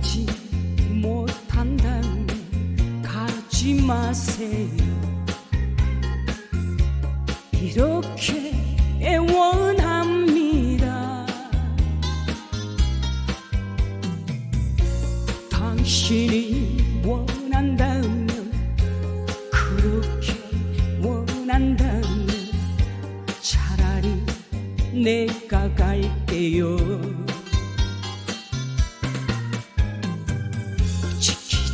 배우지 못한다면 가지 마세요. 이렇게 애원합니다. 당신이 원한다면 그렇게 원한다면 차라리 내가 갈게요.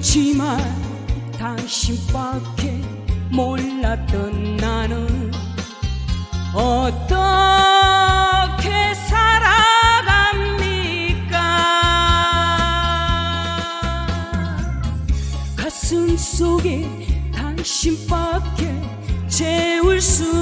그렇지만 당신밖에 몰랐던 나는 어떻게 살아갑니까? 가슴 속에 당신밖에 채울 수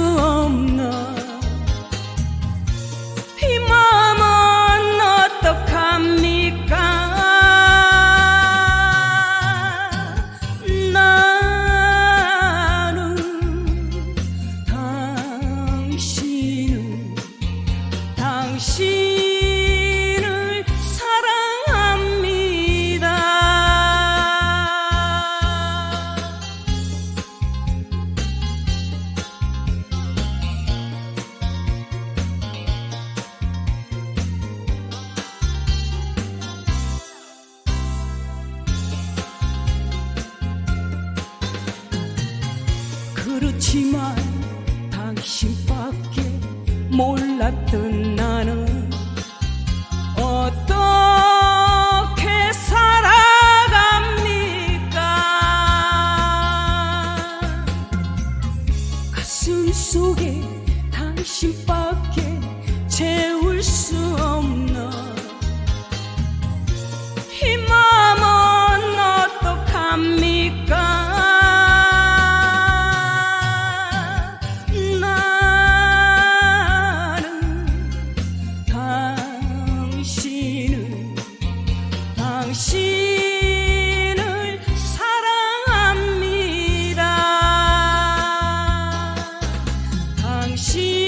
그렇지만 당신밖에 몰랐던 나는 어떻게 살아갑니까? 가슴 속에 당신밖에 채울 당신을 사랑합니다. 당신